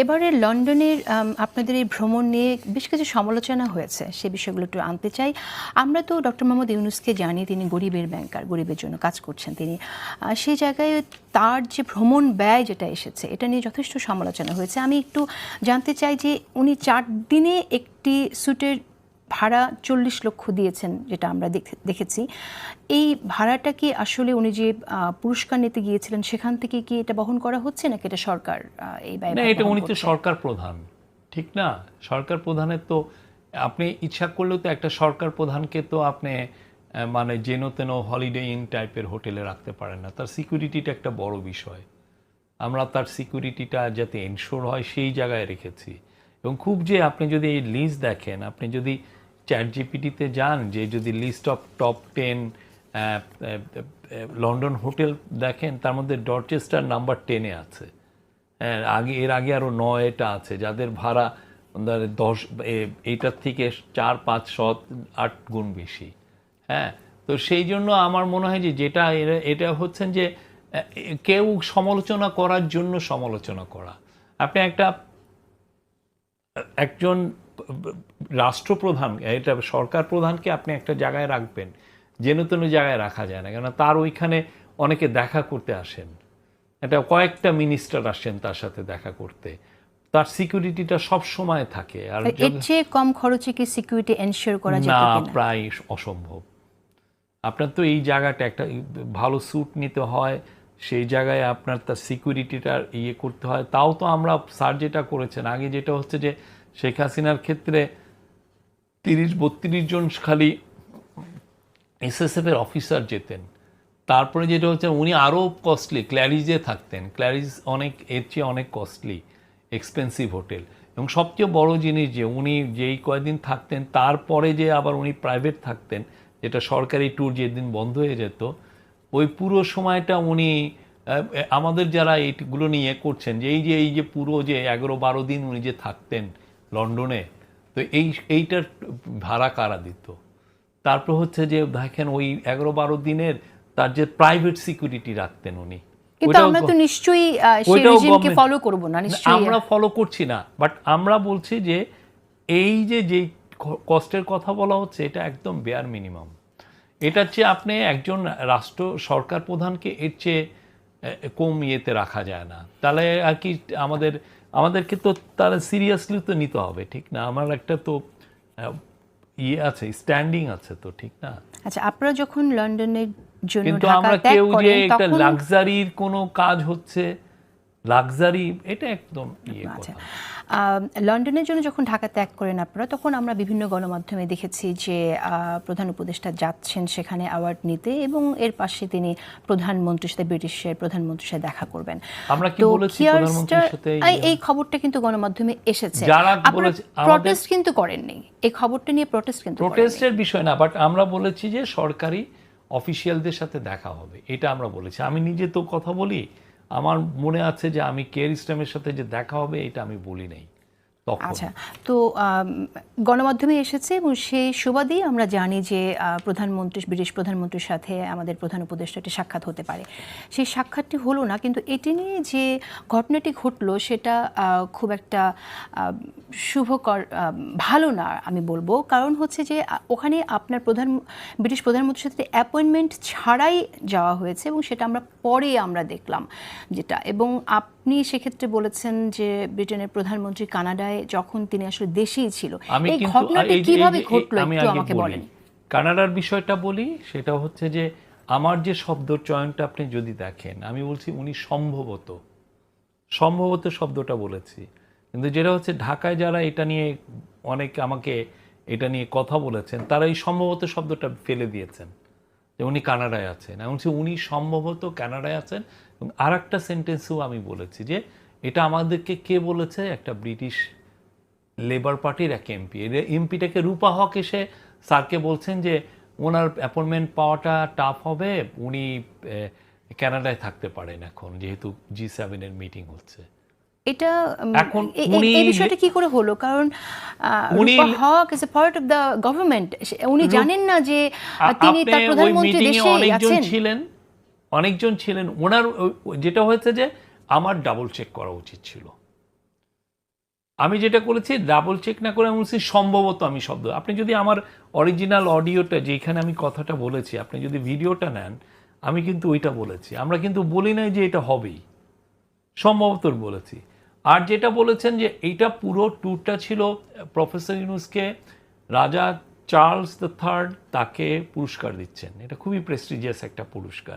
এবারে লন্ডনের আপনাদের এই ভ্রমণ নিয়ে বেশ কিছু সমালোচনা হয়েছে। সে বিষয়গুলো একটু আনতে চাই। আমরা তো ডক্টর মোহাম্মদ ইউনুসকে জানি, তিনি গরিবের ব্যাংকার, গরিবের জন্য কাজ করছেন তিনি। সেই জায়গায় তার যে ভ্রমণ ব্যয় যেটা এসেছে, এটা নিয়ে যথেষ্ট সমালোচনা হয়েছে। আমি একটু জানতে চাই যে উনি চার দিনে একটি সুটের ভাড়া চল্লিশ লক্ষ দিয়েছেন যেটা আমরা দেখে- দেখেছি। এই ভাড়াটা কি আসলে উনি যে পুরস্কার নিতে গিয়েছিলেন সেখান থেকে কি এটা বহন করা হচ্ছে নাকি এটা সরকার এই ব্যয় এটা উনি তো সরকার প্রধান ঠিক না? সরকার প্রধানের তো আপনি ইচ্ছা করলেও তো একটা সরকার প্রধানকে তো আপনি মানে যেন তেন হলিডে ইন টাইপের হোটেলে রাখতে পারেন না। তার সিকিউরিটিটা একটা বড় বিষয়। আমরা তার সিকিউরিটিটা যাতে এনশোর হয় সেই জায়গায় রেখেছি। এবং খুব যে আপনি যদি এই লিস্ট দেখেন আপনি যদি চ্যাট জিপিটিতে যান, যে যদি list of top ten London hotel দেখেন, তার মধ্যে ডরচেস্টার নাম্বার টেনে আছে। হ্যাঁ আগে, এর আগে আরও নয়টা আছে, যাদের ভাড়া দশ এইটার থেকে চার, পাঁচ, সাত, আট গুণ বেশি। হ্যাঁ তো সেই জন্য আমার মনে হয় যে যেটা এটা হচ্ছেন যে কেউ সমালোচনা করার জন্য সমালোচনা করা। আপনি একটা, একজন রাষ্ট্রপ্রধান এটা সরকার প্রধানকে আপনি একটা জায়গায় রাখবেন যেন তেন জায়গায় রাখা যায় না। কেন তার ওইখানে অনেকে দেখা করতে আসেন। এটা কয়েকটা মিনিস্টার আসেন তার সাথে দেখা করতে। তার সিকিউরিটিটা সব সময় থাকে। আর এর চেয়ে কম খরচে কি সিকিউরিটি এনশিওর করা যেত না প্রায় অসম্ভব। আপনার তো এই জায়গাটা একটা ভালো স্যুট নিতে হয় সেই জায়গায় আপনার তার সিকিউরিটিটা ইয়ে করতে হয়। তাও তো আমরা স্যার যেটা করেছেন আগে যেটা হচ্ছে যে শেখ হাসিনার ক্ষেত্রে তিরিশ, বত্রিশ জন খালি এসএসএফের অফিসার যেতেন। তারপরে যেটা হচ্ছে উনি আরও কস্টলি ক্ল্যারিজে থাকতেন। ক্ল্যারিজ অনেক, এর চেয়ে অনেক কস্টলি এক্সপেন্সিভ হোটেল। এবং সবচেয়ে বড় জিনিস যে উনি যেই কয়দিন থাকতেন, তারপরে যে আবার উনি প্রাইভেট থাকতেন, যেটা সরকারি ট্যুর যেদিন বন্ধ হয়ে যেত, ওই পুরো সময়টা উনি আমাদের যারা এইগুলো নিয়ে করছেন, যে এই যে এই যে পুরো যে এগারো, বারো দিন উনি যে থাকতেন লন্ডনে। তো এই এইটার ভাড়া কারা দিত তারপর হচ্ছে যে দেখেন ওই এগারো বারো দিনের তার যে প্রাইভেট সিকিউরিটি রাখতেন উনি। কিন্তু আমরা তো নিশ্চয়ই সেই রেজিমকে ফলো করব না নিশ্চয়ই। আমরা ফলো করছি না বাট আমরা বলছি যে এই যে যে কষ্টের কথা বলা হচ্ছে এটা একদম বেয়ার মিনিমাম এটার চেয়ে আপনি একজন রাষ্ট্র সরকার প্রধানকে এর চেয়ে কম ইয়েতে রাখা যায় না। তাহলে আর কি আমাদের আমাদেরকে তো তারা সিরিয়াসলি তো নিতে হবে ঠিক না? আমার একটা তো ইয়ে আছে স্ট্যান্ডিং আছে তো ঠিক না? আচ্ছা আপনারা যখন লন্ডনের জন্য কিন্তু আমরা কেউ যে একটা লাক্সারির কোনো কাজ হচ্ছে লাক্সারি এটা একদম ইয়ে আচ্ছা। কথা লন্ডনের জন্য যখন ঢাকা ত্যাগ করেন আপনারা তখন আমরা বিভিন্ন গণমাধ্যমে দেখেছি যে প্রধান উপদেষ্টা যাচ্ছেন সেখানে অ্যাওয়ার্ড নিতে এবং এর পাশে তিনি প্রধানমন্ত্রীর সাথে ব্রিটিশের প্রধানমন্ত্রীর সাথে দেখা করবেন। আমরা কি বলেছি প্রধানমন্ত্রীর সাথে এই- এই খবরটা কিন্তু গণমাধ্যমে এসেছে। যারা বলেছে, প্রটেস্ট কিন্তু করেননি। এই খবরটা নিয়ে প্রটেস্ট কিন্তু। প্রোটেস্টের বিষয় না বাট আমরা বলেছি যে সরকারি অফিসিয়ালদের সাথে দেখা হবে। এটা আমরা বলেছি। আমি নিজে তো কথা বলি আমার মনে আছে যে আমি কেয়ার ইসলামের সাথে যে দেখা হবে, এটা আমি বলি নাই। আচ্ছা তো গণমাধ্যমে এসেছে এবং সেই সুবাদেই আমরা জানি যে প্রধানমন্ত্রী, ব্রিটিশ প্রধানমন্ত্রীর সাথে আমাদের প্রধান উপদেষ্টা একটি সাক্ষাৎ হতে পারে। সেই সাক্ষাৎটি হলো না, কিন্তু এটি নিয়ে যে ঘটনাটি ঘটলো সেটা খুব একটা শুভকর ভালো না আমি বলব। কারণ হচ্ছে যে ওখানে আপনার প্রধান, ব্রিটিশ প্রধানমন্ত্রীর সাথে অ্যাপয়েন্টমেন্ট ছাড়াই যাওয়া হয়েছে এবং সেটা আমরা পরে আমরা দেখলাম যেটা। এবং আপনি সেক্ষেত্রে বলেছেন যে ব্রিটেনের প্রধানমন্ত্রী কানাডায় যখন তিনি আসলে দেশেই ছিল এই ঘটনাটি কীভাবে ঘটলো একটু আমাকে বলেন। কানাডার বিষয়টা বলি সেটা হচ্ছে যে আমার যে শব্দ চয়নটা আপনি যদি দেখেন আমি বলছি উনি সম্ভবত সম্ভবত শব্দটা বলেছি। কিন্তু যেটা হচ্ছে ঢাকায় যারা এটা নিয়ে অনেক আমাকে এটা নিয়ে কথা বলেছেন তারা এই সম্ভবত শব্দটা ফেলে দিয়েছেন। যে উনি কানাডায় আছেন। বলছি উনি সম্ভবত কানাডায় আছেন। এবং আর একটা সেন্টেন্সও আমি বলেছি যে এটা আমাদেরকে কে বলেছে? একটা ব্রিটিশ লেবার পার্টির এক এমপি। এমপিটাকে রূপা হক এসে স্যারকে বলছেন যে ওনার অ্যাপয়েন্টমেন্ট পাওয়াটা টাফ হবে, উনি কানাডায় থাকতে পারেন এখন, যেহেতু জি সেভেনের মিটিং হচ্ছে। এটা এখন এই বিষয়টা কি করে হলো? কারণ উনি- Haque is a part of the government উনি জানেন না যে তিনি তার প্রধানমন্ত্রী দেশে অনেকজন আছেন। ছিলেন অনেকজন ছিলেন। ওনার যেটা হয়েছে যে আমার ডাবল চেক করা উচিত ছিল। আমি যেটা করেছি ডাবল চেক না করে আমি বলছি সম্ভবত আমি শব্দ আপনি যদি আমার অরিজিনাল অডিওটা যেখানে আমি কথাটা বলেছি আপনি যদি ভিডিওটা নেন আমি কিন্তু ওইটা বলেছি। আমরা কিন্তু বলি নাই যে এটা হবেই। সম্ভবত বলেছি। আর যেটা বলেছেন যে এইটা পুরো ট্যুরটা ছিল প্রফেসর ইউনুসকে রাজা চার্লস দ্য থার্ড তাকে পুরস্কার দিচ্ছেন। এটা খুবই প্রেস্টিজিয়াস একটা পুরস্কার।